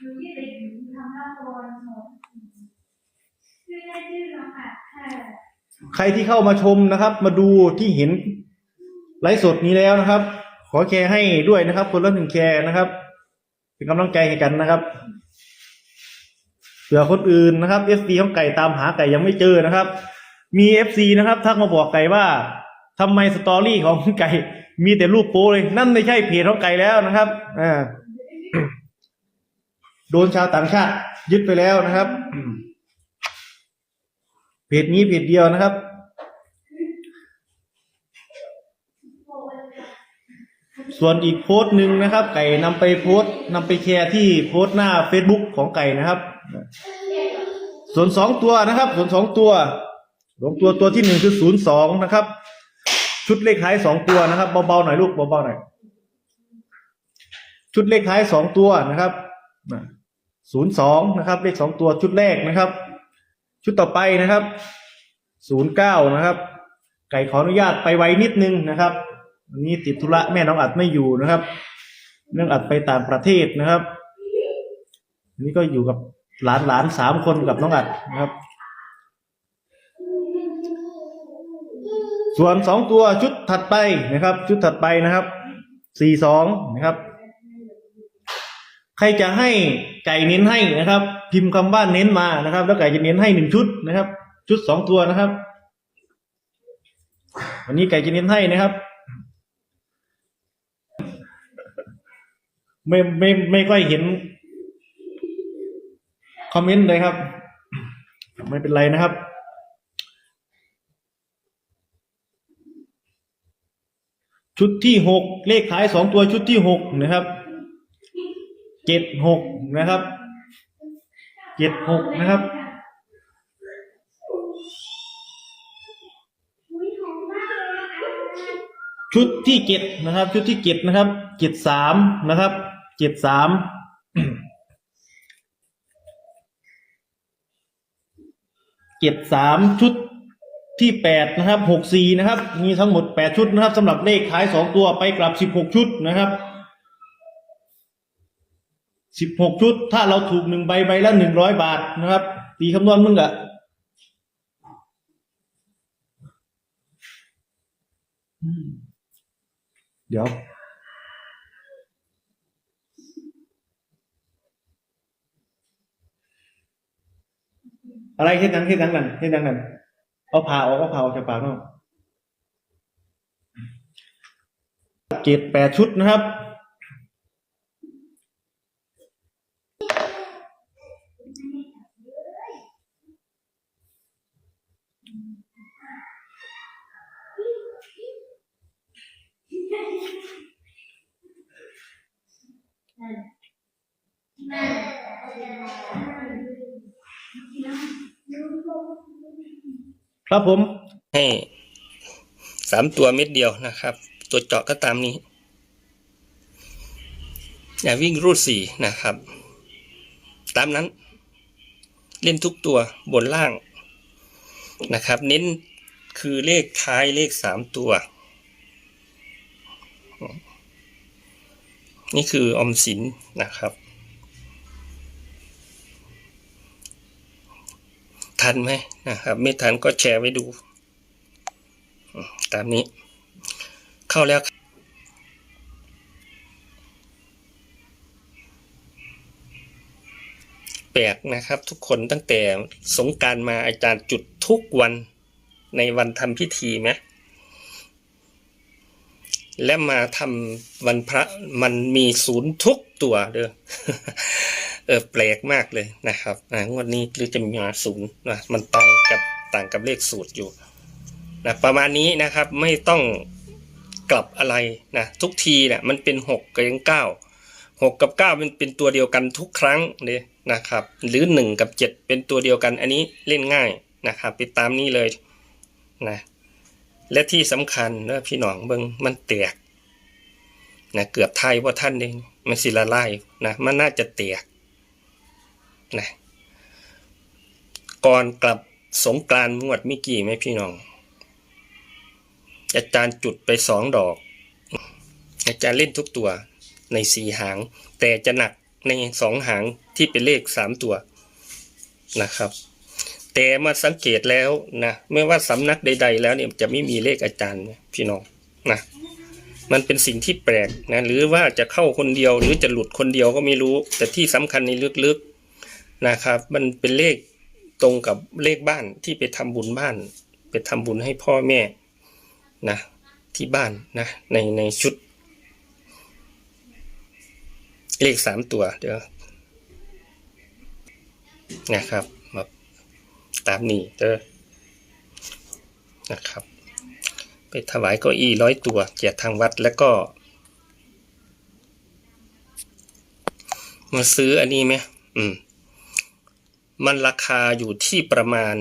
อยู่ที่เด็กหญิงทำหน้าบอลหมดชื่อเล่นชื่อน้องอัดค่ะใครที่เข้ามาชมนะครับ มาดูที่เห็นไลฟ์สดนี้แล้วนะครับ ขอแชร์ให้ด้วยนะครับ คนละหนึ่งแชร์นะครับ เป็นกำลังใจให้กันนะครับเผื่อคนอื่นนะครับเอฟซีของไก่ตามหาไก่ยังไม่เจอนะครับ มีเอฟซีนะครับทักมาบอกไก่ว่าทำไมสตอรี่ของไก่ มีแต่รูปโป้เลย นั่นไม่ใช่เพจของไก่แล้วนะครับอ่า โดนชาวต่างชาติ ยึดไปแล้วนะครับเพจนี้เพจเดียวนะครับ ส่วนอีกโพสต์หนึ่งนะครับ ไก่นำไปโพสต์นำไปแชร์ที่โพสต์หน้า Facebook ของไก่นะครับ ส่วนสองตัวนะครับ ส่วนสองตัวสองตัวตัวที่หนึ่งคือศูนย์สองนะครับ ชุดเลขท้ายสองตัวนะครับเบาๆหน่อยลูกเบาๆหน่อยชุดเลขท้ายสองตัวนะครับ ศูนย์สองนะครับเลขสองตัวชุดแรกนะครับ ชุดต่อไปนะครับศูนย์เก้านะครับ ไก่ขออนุญาตไปไวนิดนึงนะครับวันนี้ติดธุระแม่น้องอัดไม่อยู่นะครับเรื่องอัดไปต่างประเทศนะครับอันนี้ก็อยู่กับหลานหลานสามคนกับน้องอัดนะครับ ส่วนสองตัวชุดถัดไปนะครับ ชุดถัดไปนะครับสี่สองนะครับ ใครจะให้ไก่เน้นให้นะครับ พิมพ์คำว่าเน้นมานะครับ แล้วไก่จะเน้นให้หนึ่งชุดนะครับ ชุดสองตัวนะครับ วันนี้ไก่จะเน้นให้นะครับ ไม่ไม่ไม่ค่อยเห็นคอมเมนต์เลยครับ ไม่เป็นไรนะครับชุดที่หกเลขท้ายสองตัวชุดที่หกนะครับ เจ็ดหกนะครับเจ็ดหกนะครับชุดที่เจ็ดนะครับ ชุดที่เจ็ดนะครับเจ็ดสามนะครับเจ็ดสามเจ็ดสามชุดที่แปดนะครับหกสี่นะครับ มีทั้งหมดแปดชุดนะครับสำหรับเลขท้ายสองตัวไปกลับสิบหกชุดนะครับ สิบหกชุด ถ้าเราถูกหนึ่งใบใบละหนึ่งร้อยบาทนะครับ ตีคำนวณมึงอะเดี๋ยว อะไรเฮ็ดนังเฮ็ดนังนั่นเฮ็ดนังนั่นเอาผ่าออกเอาผ่าออกจากปากเนาะเจ็ดแปดชุดนะครับ ครับผม ให้สามตัวเม็ดเดียวนะครับ ตัวเจาะก็ตามนี้อย่าวิ่งรูดสี่นะครับ ตามนั้น เล่นทุกตัวบนล่างนะครับ เน้นคือเลขท้ายเลขสามตัว นี่คือออมสินนะครับ ทันไหมนะครับ ไม่ทันก็แชร์ไว้ดู ตามนี้ เข้าแล้วแปลกนะครับทุกคนตั้งแต่สงการมาอาจารย์จุดทุกวันในวันทำพิธีไหมและมาทำวันพระมันมีศูนย์ทุกตัวเด้อ เออแปลกมากเลยนะครับอ่างวดนี้หรือจะมีมาศูนย์นะมันต่างกับต่างกับเลขสูตรอยู่นะประมาณนี้นะครับไม่ต้องกลับอะไรนะทุกทีเนะ่ยมันเป็นหกกับยังเก้าหกกับเก้ามันเป็นตัวเดียวกันทุกครั้งเลยนะครับ หรือหนึ่งกับเจ็ดเป็นตัวเดียวกันอันนี้เล่นง่ายนะครับไปตามนี้เลยนะและที่สำคัญนะพี่น้องเบิงมันแตกนะเกือบไทยว่าท่านเองมันสิละลายนะมันน่าจะแตก นะก่อนกลับสงกรานต์งวดมิกี่ไหมพี่น้อง อาจารย์จุดไปสองดอก อาจารย์เล่นทุกตัวในสี่หาง แต่จะหนักในสองหางที่เป็นเลขสามตัวนะครับ แต่มาสังเกตแล้วนะไม่ว่าสำนักใด ๆ แล้วเนี่ยจะไม่มีเลขอาจารย์พี่น้องนะมันเป็นสิ่งที่แปลกนะหรือว่าจะเข้าคนเดียวหรือจะหลุดคนเดียวก็ไม่รู้ แต่ที่สำคัญในลึกๆ นะครับ มันเป็นเลขตรงกับเลขบ้านที่ไปทำบุญบ้าน ไปทำบุญให้พ่อแม่นะที่บ้านนะในในชุด เลขสามตัวเดี๋ยวนะครับมาตามนี้เด้อนะครับ ไปถวายเก้าอี้ร้อยตัวแจกทางวัดแล้วก็มาซื้ออันนี้ไหมอืม มันราคาอยู่ที่ประมาณ